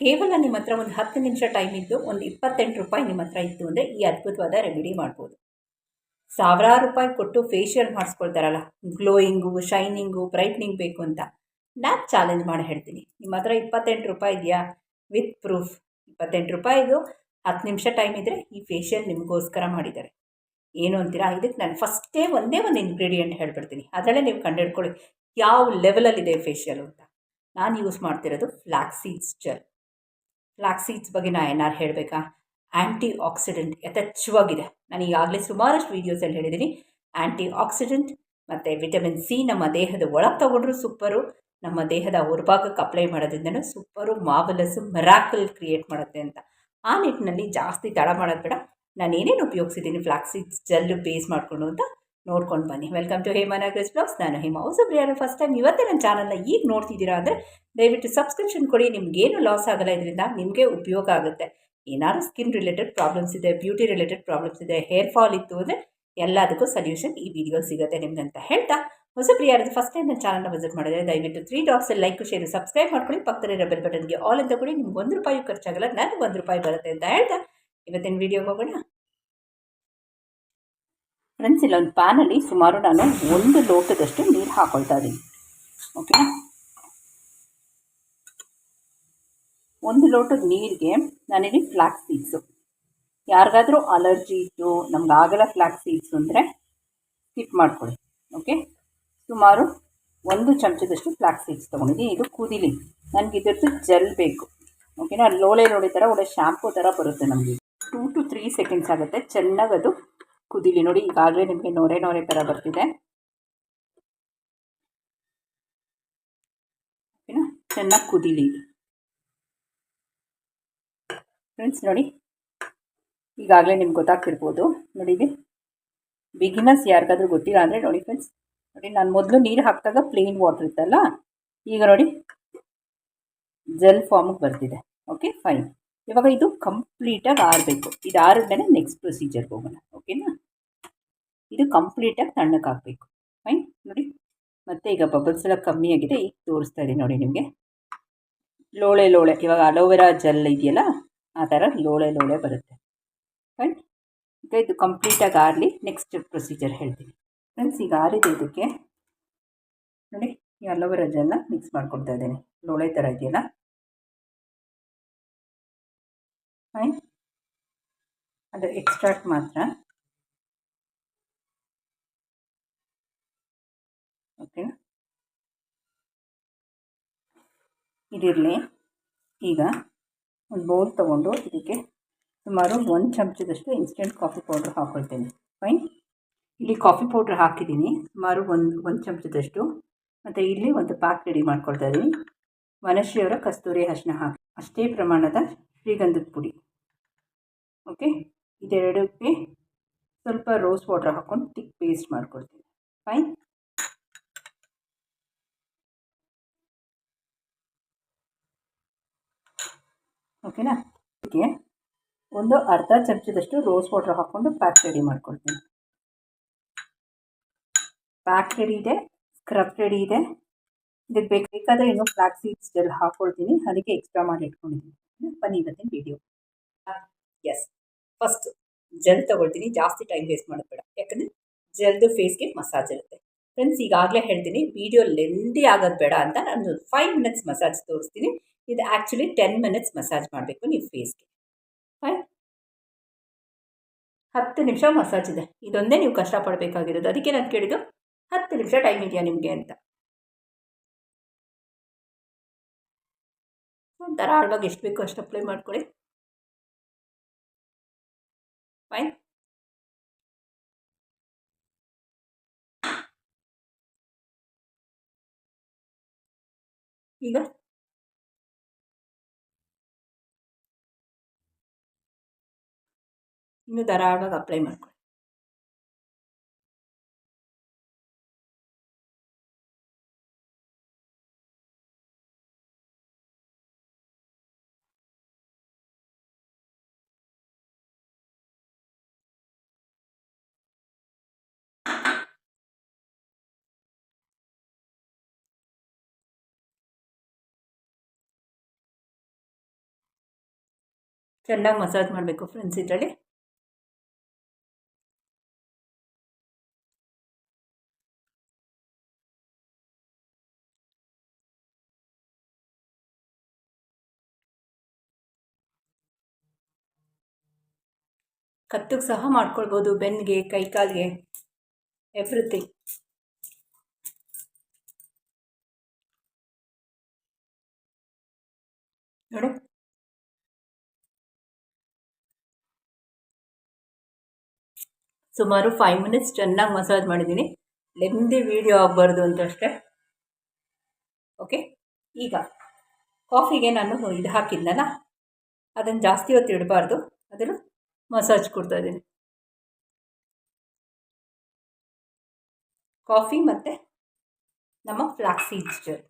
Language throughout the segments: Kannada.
ಕೇವಲ ನಿಮ್ಮ ಹತ್ರ ಒಂದು ಹತ್ತು ನಿಮಿಷ ಟೈಮ್ ಇದ್ದು ಒಂದು ಇಪ್ಪತ್ತೆಂಟು ರೂಪಾಯಿ ನಿಮ್ಮ ಹತ್ರ ಇತ್ತು ಅಂದರೆ ಈ ಅದ್ಭುತವಾದ ರೆಮಿಡಿ ಮಾಡ್ಬೋದು. ಸಾವಿರಾರು ರೂಪಾಯಿ ಕೊಟ್ಟು ಫೇಶಿಯಲ್ ಮಾಡಿಸ್ಕೊಳ್ತಾರಲ್ಲ ಗ್ಲೋಯಿಂಗು ಶೈನಿಂಗು ಬ್ರೈಟ್ನಿಂಗ್ ಬೇಕು ಅಂತ, ನಾನು ಚಾಲೆಂಜ್ ಮಾಡಿ ಹೇಳ್ತೀನಿ. ನಿಮ್ಮ ಹತ್ರ ಇಪ್ಪತ್ತೆಂಟು ರೂಪಾಯಿ ಇದೆಯಾ? ವಿತ್ ಪ್ರೂಫ್ ಇಪ್ಪತ್ತೆಂಟು ರೂಪಾಯಿದು ಹತ್ತು ನಿಮಿಷ ಟೈಮ್ ಇದ್ದರೆ ಈ ಫೇಶಿಯಲ್ ನಿಮಗೋಸ್ಕರ ಮಾಡಿದ್ದಾರೆ. ಏನು ಅಂತೀರಾ? ಇದಕ್ಕೆ ನಾನು ಫಸ್ಟೇ ಒಂದೇ ಒಂದು ಇಂಗ್ರೀಡಿಯೆಂಟ್ ಹೇಳ್ಬಿಡ್ತೀನಿ. ಅದರಲ್ಲೇ ನೀವು ಕಂಡುಹಿಡ್ಕೊಳ್ಳಿ, ಯಾವ ಲೆವೆಲಲ್ಲಿದೆ ಫೇಶಿಯಲ್ ಅಂತ. ನಾನು ಯೂಸ್ ಮಾಡ್ತಿರೋದು flax seeds gel flax seeds ಬಗ್ಗೆ ನಾ ಏನಾರು ಹೇಳಬೇಕಾ? ಆ್ಯಂಟಿ ಆಕ್ಸಿಡೆಂಟ್ ಯಥೇಚ್ಛವಾಗಿದೆ. ನಾನು ಈಗಾಗಲೇ ಸುಮಾರಷ್ಟು ವೀಡಿಯೋಸಲ್ಲಿ ಹೇಳಿದ್ದೀನಿ ಆ್ಯಂಟಿ ಆಕ್ಸಿಡೆಂಟ್ ಮತ್ತು ವಿಟಮಿನ್ ಸಿ ನಮ್ಮ ದೇಹದ ಒಳಗೆ ತಗೊಂಡ್ರು ಸೂಪರು ನಮ್ಮ ದೇಹದ ಹೊರಭಾಗಕ್ಕೆ ಅಪ್ಲೈ ಮಾಡೋದ್ರಿಂದನೂ ಸೂಪರು ಮಾವಲಸ್ಸು ಮೆರಾಕಲ್ ಕ್ರಿಯೇಟ್ ಮಾಡುತ್ತೆ ಅಂತ. ಆ ನಿಟ್ಟಿನಲ್ಲಿ ಜಾಸ್ತಿ ತಡ ಮಾಡೋದು ಬೇಡ. ನಾನು ಏನೇನು ಉಪಯೋಗಿಸಿದ್ದೀನಿ ಫ್ಲಾಕ್ಸೀಡ್ಸ್ ಜೆಲ್ ಬೇಸ್ ಮಾಡಿಕೊಂಡು ಅಂತ. ನೋಡ್ಕೊಂಡು ಬನ್ನಿ. ವೆಲ್ಕಮ್ ಟು ಹೇಮನಗರ್ಸ್ ಬ್ಲಾಗ್ಸ್ ನಾನು ಹೇಮ ಹೊಸಬ್ರಿಯಾರು ಫಸ್ಟ್ ಟೈಮ್ ಇವತ್ತೇ ನನ್ನ ಚಾನಲ್ನ ಈಗ ನೋಡ್ತಿದ್ದೀರಾ ಅಂದರೆ ದಯವಿಟ್ಟು ಸಬ್ಸ್ಕ್ರಿಪ್ಷನ್ ಕೊಡಿ. ನಿಮಗೇನು ಲಾಸ್ ಆಗಲ್ಲ. ಇದರಿಂದ ನಿಮಗೆ ಉಪಯೋಗ ಆಗುತ್ತೆ. ಏನಾದ್ರು ಸ್ಕಿನ್ ರಿಲೇಟೆಡ್ ಪ್ರಾಬ್ಲಮ್ಸ್ ಇದೆ ಬ್ಯೂಟಿ ರಿಲೇಟೆಡ್ ಪ್ರಾಬ್ಲಮ್ಸ್ ಇದೆ ಹೇರ್ ಫಾಲ್ ಇತ್ತು ಅಂದರೆ ಎಲ್ಲದಕ್ಕೂ ಸೊಲ್ಯೂಷನ್ ಈ ವಿಡಿಯೋ ಸಿಗುತ್ತೆ ನಿಮ್ಗೆ ಅಂತ ಹೇಳ್ತಾ. ಹೊಸ ಯಾರಾದ್ರು ಫಸ್ಟ್ ಟೈಮ್ ನನ್ನ ಚಾನಲ್ನ ವಿಸಿಟ್ ಮಾಡಿದ್ರೆ ದಯವಿಟ್ಟು ತ್ರೀ ಡಾಟ್ಸಲ್ಲಿ ಲೈಕ್ ಶೇರ್ ಸಬ್ಸ್ಕ್ರೈಬ್ ಮಾಡ್ಕೊಳ್ಳಿ. ಪಕ್ಕದಲ್ಲಿ ಬೆಲ್ ಬಟನ್ಗೆ ಆಲ್ ಅಂತ ಕೊಡಿ. ನಿಮ್ಗೆ ಒಂದು ರೂಪಾಯಿ ಖರ್ಚಾಗಲ್ಲ. ನನಗೆ ಒಂದು ರೂಪಾಯಿ ಬರುತ್ತೆ ಅಂತ ಹೇಳ್ತಾ. ಇವತ್ತಿನ ವಿಡಿಯೋಗೆ ಹೋಗೋಣ ಫ್ರೆಂಡ್ಸ್ ಇಲ್ಲೊಂದು ಪ್ಯಾನಲ್ಲಿ ಸುಮಾರು ನಾನು ಒಂದು ಲೋಟದಷ್ಟು ನೀರು ಹಾಕೊಳ್ತಾ ಇದ್ದೀನಿ ಓಕೆ ಒಂದು ಲೋಟದ ನೀರಿಗೆ ನಾನಿಲ್ಲಿ ಫ್ಲ್ಯಾಕ್ಸ್ ಸೀಡ್ಸು ಯಾರಿಗಾದರೂ ಅಲರ್ಜಿ ಇತ್ತು ನಮ್ಗೆ ಆಗಲ್ಲ ಫ್ಲ್ಯಾಕ್ ಸೀಡ್ಸು ಅಂದರೆ ಸ್ಕಿಪ್ ಮಾಡ್ಕೊಳ್ಳಿ. ಓಕೆ ಸುಮಾರು ಒಂದು ಚಮಚದಷ್ಟು ಫ್ಲ್ಯಾಕ್ಸ್ ಸೀಡ್ಸ್ ತೊಗೊಂಡಿದ್ದೀನಿ. ಇದು ಕುದಿಲಿ ನನಗೆ ಇದರದ್ದು ಜೆಲ್ ಬೇಕು. ಓಕೆನಾ ಲೋಳೆ ಲೋಳೆ ಥರ, ಒಳ್ಳೆ ಶ್ಯಾಂಪು ಥರ ಬರುತ್ತೆ ನಮಗೆ. ಟೂ ಟು ತ್ರೀ ಸೆಕೆಂಡ್ಸ್ ಆಗುತ್ತೆ. ಚೆನ್ನಾಗಿ ಅದು ಕುದಿಲಿ ನೋಡಿ, ಈಗಾಗಲೇ ನಿಮಗೆ ನೋರೆ ನೋರೆ ಥರ ಬರ್ತಿದೆ. ಓಕೆನಾ? ಚೆನ್ನಾಗಿ ಕುದಿಲಿ. ಫ್ರೆಂಡ್ಸ್ ನೋಡಿ. ಈಗಾಗಲೇ ನಿಮ್ಗೆ ಗೊತ್ತಾಗ್ತಿರ್ಬೋದು. ನೋಡಿ ಬಿಗಿನರ್ಸ್ ಯಾರಿಗಾದ್ರೂ ಗೊತ್ತಿಲ್ಲ ಅಂದರೆ ನೋಡಿ ಫ್ರೆಂಡ್ಸ್ ನೋಡಿ, ನಾನು ಮೊದಲು ನೀರು ಹಾಕಿದಾಗ ಪ್ಲೇನ್ ವಾಟರ್ ಇತ್ತಲ್ಲ? ಈಗ ನೋಡಿ ಜೆಲ್ ಫಾರ್ಮಿಗೆ ಬರ್ತಿದೆ. ಓಕೆ ಫೈನ್ ಇವಾಗ ಇದು ಕಂಪ್ಲೀಟಾಗಿ ಆರಬೇಕು. ಇದು ಆರಿದ್ಮೇಲೆ ನೆಕ್ಸ್ಟ್ ಪ್ರೊಸೀಜರ್ಗೆ ಹೋಗೋಣ. ಓಕೆನಾ ಇದು ಕಂಪ್ಲೀಟಾಗಿ ತಣ್ಣಕ್ಕಾಗಬೇಕು ಫೈನ್ ನೋಡಿ. ಮತ್ತೆ ಈಗ ಬಬಲ್ಸ್ ಎಲ್ಲ ಕಮ್ಮಿ ಆಗಿದೆ, ಈಗ ತೋರಿಸ್ತಾ ಇದೆ ನೋಡಿ ನಿಮಗೆ. ಲೋಳೆ ಲೋಳೆ, ಇವಾಗ ಅಲೋವೆರಾ ಜೆಲ್ ಇದೆಯಲ್ಲ, ಆ ಥರ ಲೋಳೆ ಲೋಳೆ ಬರುತ್ತೆ. ಫೈನ್ ಈಗ ಇದು ಕಂಪ್ಲೀಟಾಗಿ ಆರಲಿ ನೆಕ್ಸ್ಟ್ ಪ್ರೊಸೀಜರ್ ಹೇಳ್ತೀನಿ. ಫ್ರೆಂಡ್ಸ್ ಈಗ ಆರಿದೆ ಇದಕ್ಕೆ. ನೋಡಿ, ಈ ಅಲೋವೆರಾ ಜೆಲ್ನ ಮಿಕ್ಸ್ ಮಾಡ್ಕೊಳ್ತಾ ಇದ್ದೀನಿ. ಲೋಳೆ ಥರ ಇದೆಯಲ್ಲ. ಫೈನ್ ಅದು ಎಕ್ಸ್ಟ್ರಾಕ್ಟ್ ಮಾತ್ರ ಓಕೆನಾ ಇದಿರಲಿ. ಈಗ ಒಂದು ಬೌಲ್ ತೊಗೊಂಡು ಇದಕ್ಕೆ ಸುಮಾರು ಒಂದು ಚಮಚದಷ್ಟು ಇನ್ಸ್ಟೆಂಟ್ ಕಾಫಿ ಪೌಡ್ರ್ ಹಾಕ್ಕೊಳ್ತೀನಿ ಫೈನ್ ಇಲ್ಲಿ ಕಾಫಿ ಪೌಡ್ರ್ ಹಾಕಿದ್ದೀನಿ. ಸುಮಾರು ಒಂದು ಒಂದು ಚಮಚದಷ್ಟು. ಮತ್ತು ಇಲ್ಲಿ ಒಂದು ಪ್ಯಾಕ್ ರೆಡಿ ಮಾಡ್ಕೊಳ್ತಾ ಇದ್ದೀನಿ. ವನಶ್ರೀಯವರ ಕಸ್ತೂರಿ ಅರಿಶಿನ ಹಾಕಿ. ಅಷ್ಟೇ ಪ್ರಮಾಣದ ಶ್ರೀಗಂಧದ ಪುಡಿ. ಓಕೆ ಇದೆರಡಕ್ಕೆ ಸ್ವಲ್ಪ ರೋಸ್ ವಾಟರ್ ಹಾಕ್ಕೊಂಡು ತಿಕ್ ಪೇಸ್ಟ್ ಮಾಡ್ಕೊಳ್ತೀನಿ. ಫೈನ್ ಓಕೆನಾ? ಇದಕ್ಕೆ ಒಂದು ಅರ್ಧ ಚಮಚದಷ್ಟು ರೋಸ್ ವಾಟರ್ ಹಾಕ್ಕೊಂಡು ಪ್ಯಾಕ್ ರೆಡಿ ಮಾಡ್ಕೊಳ್ತೀನಿ. ಪ್ಯಾಕ್ ರೆಡಿ ಇದೆ ಸ್ಕ್ರಬ್ ರೆಡಿ ಇದೆ. ಇದಕ್ಕೆ ಬೇಕು ಬೇಕಾದರೆ ಇನ್ನೂ ಫ್ಲಾಕ್ ಸೀಡ್ಸ್ ಜೆಲ್ ಹಾಕ್ಕೊಳ್ತೀನಿ ಅದಕ್ಕೆ ಎಕ್ಸ್ಟ್ರಾ ಮಾಡಿ ಇಟ್ಕೊಂಡಿದ್ದೀನಿ. ಬನ್ನಿ ಇವತ್ತಿನ ವಿಡಿಯೋ ಎಸ್ ಫಸ್ಟ್ ಜೆಲ್ ತೊಗೊಳ್ತೀನಿ. ಜಾಸ್ತಿ ಟೈಮ್ ವೇಸ್ಟ್ ಮಾಡೋದು ಬೇಡ. ಯಾಕಂದರೆ ಜೆಲ್ದು ಫೇಸ್ಗೆ ಮಸಾಜ್ ಇರುತ್ತೆ. ಫ್ರೆಂಡ್ಸ್ ಈಗಾಗಲೇ ಹೇಳ್ತೀನಿ ವಿಡಿಯೋ ಲೆಂದಿ ಆಗೋದು ಬೇಡ ಅಂತ ನಾನು ಫೈವ್ ಮಿನಿಟ್ಸ್ ಮಸಾಜ್ ತೋರಿಸ್ತೀನಿ. ಇದು ಆ್ಯಕ್ಚುಲಿ ಟೆನ್ ಮಿನಿಟ್ಸ್ ಮಸಾಜ್ ಮಾಡಬೇಕು ನೀವು ಫೇಸ್ಗೆ ಫೈನ್ ಹತ್ತು ನಿಮಿಷ ಮಸಾಜ್ ಇದೆ. ಇದೊಂದೇ ನೀವು ಕಷ್ಟಪಡಬೇಕಾಗಿರೋದು. ಅದಕ್ಕೆ ನಾನು ಕೇಳಿದ್ದು ಹತ್ತು ನಿಮಿಷ ಟೈಮ್ ಇದೆಯಾ ನಿಮಗೆ ಅಂತ. ಒಂಥರ ಧಾರಾಳವಾಗಿ ಎಷ್ಟು ಬೇಕು ಅಷ್ಟು ಅಪ್ಲೈ ಮಾಡ್ಕೊಳ್ಳಿ. ಫೈನ್ ಈಗ? ಇನ್ನು ಧಾರಾಳವಾಗಿ ಅಪ್ಲೈ ಮಾಡ್ಕೊಳ್ಳಿ. ಚೆನ್ನಾಗಿ ಮಸಾಜ್ ಮಾಡಬೇಕು ಫ್ರೆಂಡ್ಸ್ ಇದರಲ್ಲಿ. ಕತ್ತಿಗೆ ಸಹ ಮಾಡ್ಕೊಳ್ಬೋದು ಬೆನ್ನಿಗೆ ಕೈಕಾಲಿಗೆ ಎವ್ರಿಥಿಂಗ್ ನೋಡಿ. ಸುಮಾರು ಫೈವ್ ಮಿನಿಟ್ಸ್ ಚೆನ್ನಾಗಿ ಮಸಾಜ್ ಮಾಡಿದ್ದೀನಿ ಲೆಂದಿ ವೀಡಿಯೋ ಆಗಬಾರ್ದು ಅಂತ ಅಷ್ಟೇ ಓಕೆ ಈಗ ಕಾಫಿಗೆ ನಾನು ಇದು ಹಾಕಿದ್ನಲ್ಲ? ಅದನ್ನು ಜಾಸ್ತಿ ಹೊತ್ತು ಇಡಬಾರ್ದು. ಅದನ್ನು ಮಸಾಜ್ ಕೊಡ್ತಾ ಇದ್ದೀನಿ. ಕಾಫಿ ಮತ್ತು ನಮ್ಮ flax seeds gel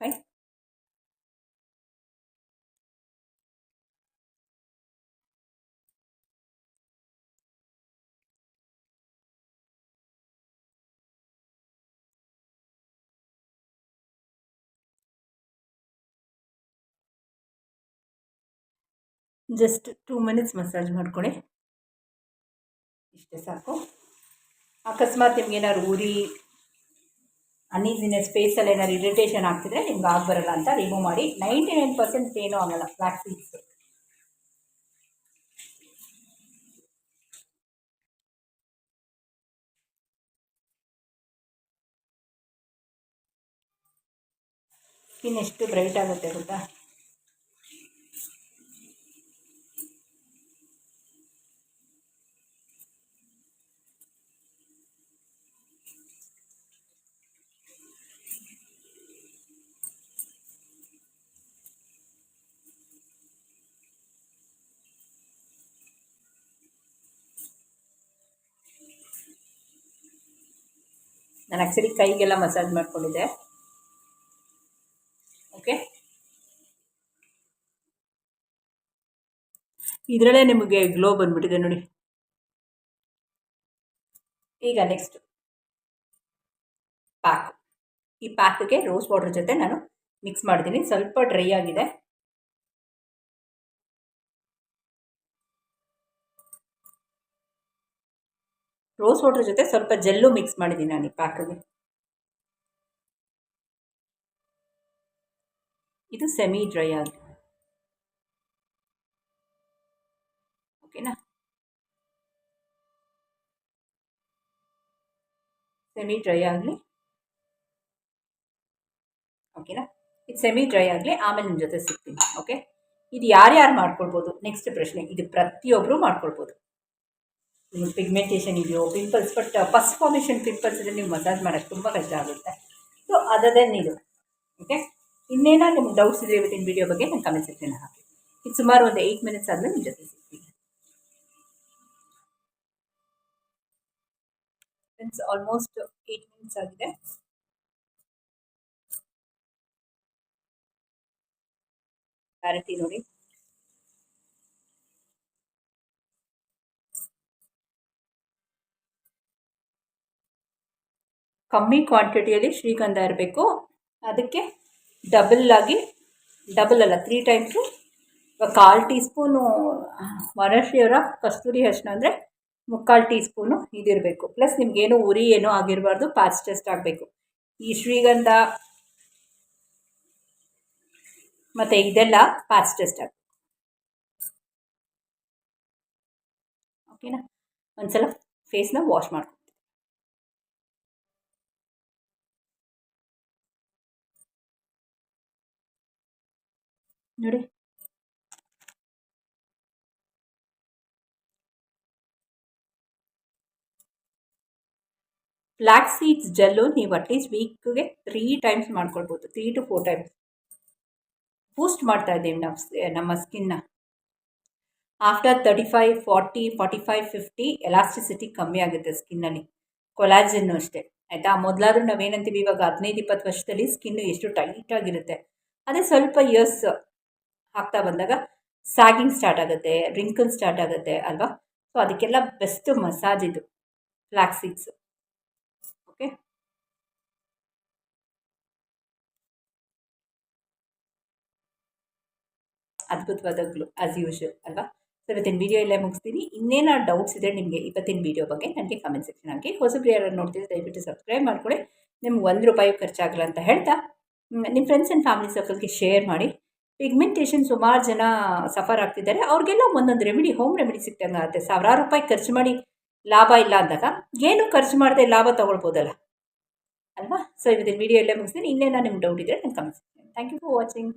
fine just two minutes massage ಮಾಡ್ಕೊಳ್ಳಿ ಇಷ್ಟೇ ಸಾಕು. ಅಕಸ್ಮಾತ್ ನಿಮ್ಗೆ ಏನಾದ್ರು ಉರಿ ಅನೀಸಿನ ಸ್ಪೇಸಲ್ಲಿ ಏನಾದ್ರು ಇರಿಟೇಷನ್ ಆಗ್ತಿದ್ರೆ ನಿಮ್ಗೆ ಆಗಬರಲ್ಲ ಅಂತ ರಿಮೂವ್ ಮಾಡಿ. ನೈಂಟಿ ನೈನ್ ಪರ್ಸೆಂಟ್ ಏನೂ ಆಗಲ್ಲ ಸೀಡ್ಸ್ ಸ್ಕಿನ್ ಎಷ್ಟು ಬ್ರೈಟ್ ಆಗುತ್ತೆ ಗೊತ್ತಾ? ನಾನು ಆ್ಯಕ್ಚುಲಿ ಕೈಗೆಲ್ಲ ಮಸಾಜ್ ಮಾಡಿಕೊಂಡಿದ್ದೆ. ಓಕೆ ಇದರಲ್ಲೇ ನಿಮಗೆ ಗ್ಲೋ ಬಂದ್ಬಿಟ್ಟಿದೆ ನೋಡಿ. ಈಗ ನೆಕ್ಸ್ಟ್ ಪ್ಯಾಕ್ ಈ ಪ್ಯಾಕ್ಗೆ ರೋಸ್ ವಾಟರ್ ಜೊತೆ ನಾನು ಮಿಕ್ಸ್ ಮಾಡ್ತೀನಿ. ಸ್ವಲ್ಪ ಡ್ರೈ ಆಗಿದೆ. ರೋಸ್ ವಾಟರ್ ಜೊತೆ ಸ್ವಲ್ಪ ಜೆಲ್ಲು ಮಿಕ್ಸ್ ಮಾಡಿದ್ದೀನಿ ನಾನು ಈ ಪ್ಯಾಕಿಗೆ ಇದು ಸೆಮಿ ಡ್ರೈ ಆಗಿ. ಓಕೆನಾ? ಸೆಮಿ ಡ್ರೈ ಆಗಲಿ. ಓಕೆನಾ? ಇದು ಸೆಮಿ ಡ್ರೈ ಆಗಲಿ, ಆಮೇಲೆ ನಿಮ್ಮ ಜೊತೆ ಸಿಗ್ತೀನಿ, ಓಕೆ? ಇದು ಯಾರ್ಯಾರು ಮಾಡ್ಕೊಳ್ಬೋದು? ನೆಕ್ಸ್ಟ್ ಪ್ರಶ್ನೆ, ಇದು ಪ್ರತಿಯೊಬ್ಬರು ಮಾಡ್ಕೊಳ್ಬೋದು. ನಿಮಗೆ ಪಿಗ್ಮೆಂಟೇಷನ್ ಇದೆಯೋ pimples but first formation pimples ಇದ್ರೆ ನೀವು ಮಸಾಜ್ ಮಾಡೋಕ್ಕೆ ತುಂಬ ಕಷ್ಟ ಆಗುತ್ತೆ. ಸೊ ಅದದೇನು ಇದು ಓಕೆ ಇನ್ನೇನೋ ನಿಮ್ಗೆ ಡೌಟ್ಸ್ ಇದೆ ಇವತ್ತಿನ ವಿಡಿಯೋ ಬಗ್ಗೆ ನಾನು ಕಮೆಂಟ್ ಸೆಕ್ಷನ್ ಹಾಕಿ. ಇದು ಸುಮಾರು ಒಂದು ಏಯ್ಟ್ ಮಿನಿಟ್ಸ್ ಆದಮೇಲೆ ನಿಮ್ಮ ಜೊತೆ ಸಿಗ್ತೀನಿ. ಫ್ರೆಂಡ್ಸ್ ಆಲ್ಮೋಸ್ಟ್ ಏಯ್ಟ್ ಮಿನಿಟ್ಸ್ ಆಗಿದೆ. ಕ್ಲಾರಿಟಿ ನೋಡಿ. ಕಮ್ಮಿ ಕ್ವಾಂಟಿಟಿಯಲ್ಲಿ ಶ್ರೀಗಂಧ ಇರಬೇಕು. ಅದಕ್ಕೆ ಡಬಲ್ ಆಗಿ ಡಬಲ್ ಅಲ್ಲ ತ್ರೀ ಟೈಮ್ಸು ಕಾಲು ಟೀ ಸ್ಪೂನು ವನಶ್ರೀಯವರ ಕಸ್ತೂರಿ ಅರಿಶಿನ ಅಂದರೆ ಮುಕ್ಕಾಲು ಟೀ ಸ್ಪೂನು ಇದಿರಬೇಕು ಪ್ಲಸ್ ನಿಮಗೇನು ಉರಿ ಏನೂ ಆಗಿರಬಾರ್ದು ಟೆಸ್ಟ್ ಆಗಬೇಕು. ಈ ಶ್ರೀಗಂಧ ಮತ್ತು ಇದೆಲ್ಲ ಟೆಸ್ಟ್ ಆಗಬೇಕು. ಓಕೆನಾ ಒಂದ್ಸಲ ಫೇಸ್ನ ವಾಶ್ ಮಾಡ್ಕೊ. ನೋಡಿ. ಫ್ಲ್ಯಾಕ್ ಸೀಡ್ಸ್ ಜೆಲ್ಲು ನೀವು ಅಟ್ಲೀಸ್ಟ್ ವೀಕ್ಗೆ ತ್ರೀ ಟೈಮ್ಸ್ ಮಾಡ್ಕೊಳ್ಬೋದು three to four times boost ಮಾಡ್ತಾ ಇದ್ದೀವಿ ನಮ್ಮ ನಮ್ಮ ಸ್ಕಿನ್ನ after thirty five forty forty five fifty elasticity ಕಮ್ಮಿ ಆಗುತ್ತೆ ಸ್ಕಿನ್ನಲ್ಲಿ ಕೊಲಾಜಿನ್ನು ಅಷ್ಟೇ, ಆಯಿತಾ? ಮೊದಲಾದ್ರೂ ನಾವೇನಂತೀವಿ ಇವಾಗ ಹದಿನೈದು, ಇಪ್ಪತ್ತು ವರ್ಷದಲ್ಲಿ ಸ್ಕಿನ್ನು ಎಷ್ಟು ಟೈಟಾಗಿರುತ್ತೆ ಅದೇ ಸ್ವಲ್ಪ ಇಯರ್ಸ್ ಆಗ್ತಾ ಬಂದಾಗ ಸ್ಯಾಗಿಂಗ್ ಸ್ಟಾರ್ಟ್ ಆಗುತ್ತೆ ರಿಂಕಲ್ ಸ್ಟಾರ್ಟ್ ಆಗುತ್ತೆ ಅಲ್ವಾ? ಸೊ ಅದಕ್ಕೆಲ್ಲ ಬೆಸ್ಟ್ ಮಸಾಜ್ ಇದು ಫ್ಲ್ಯಾಕ್ ಸೀಡ್ಸ್ ಓಕೆ ಅದ್ಭುತವಾದ ಗ್ಲೋ ಆಸ್ ಯೂಶುವಲ್ ಅಲ್ವಾ? ಸೊ ಇವತ್ತಿನ ವೀಡಿಯೋ ಇಲ್ಲೇ ಮುಗಿಸ್ತೀನಿ. ಇನ್ನೇನೋ ಡೌಟ್ಸ್ ಇದ್ದರೆ ನಿಮಗೆ ಇವತ್ತಿನ ವೀಡಿಯೋ ಬಗ್ಗೆ ನನಗೆ ಕಮೆಂಟ್ ಸೆಕ್ಷನ್ ಹಾಕಿ ಹೊಸಬ್ರು ಯಾರು ನೋಡ್ತಿದ್ರೆ ದಯವಿಟ್ಟು ಸಬ್ಸ್ಕ್ರೈಬ್ ಮಾಡ್ಕೊಳ್ಳಿ ನಿಮ್ಗೆ ಒಂದು ರೂಪಾಯಿ ಖರ್ಚಾಗಲ್ಲ ಅಂತ ಹೇಳ್ತಾ, ನಿಮ್ಮ ಫ್ರೆಂಡ್ಸ್ ಆ್ಯಂಡ್ ಫ್ಯಾಮಿಲಿ ಸರ್ಕಲ್ಗೆ ಶೇರ್ ಮಾಡಿ. ಪಿಗ್ಮೆಂಟೇಷನ್ ಸುಮಾರು ಜನ ಸಫರ್ ಆಗ್ತಿದ್ದಾರೆ. ಅವ್ರಿಗೆಲ್ಲ ಒಂದೊಂದು ರೆಮಿಡಿ ಹೋಮ್ ರೆಮಿಡಿ ಸಿಕ್ತಂಗೆ ಆಗುತ್ತೆ ಸಾವಿರಾರು ರೂಪಾಯಿ ಖರ್ಚು ಮಾಡಿ ಲಾಭ ಇಲ್ಲ ಅಂದಾಗ ಏನು ಖರ್ಚು ಮಾಡದೆ ಲಾಭ ತೊಗೊಳ್ಬೋದಲ್ಲ? ಅಲ್ವಾ? ಸೊ ಇವತ್ತಿನ ವೀಡಿಯೋ ಎಲ್ಲ ಮುಗಿಸ್ತೀನಿ. ಇನ್ನೇನೋ ನಿಮ್ಗೆ ಡೌಟ್ ಇದ್ದರೆ ನಾನು comment thank you for watching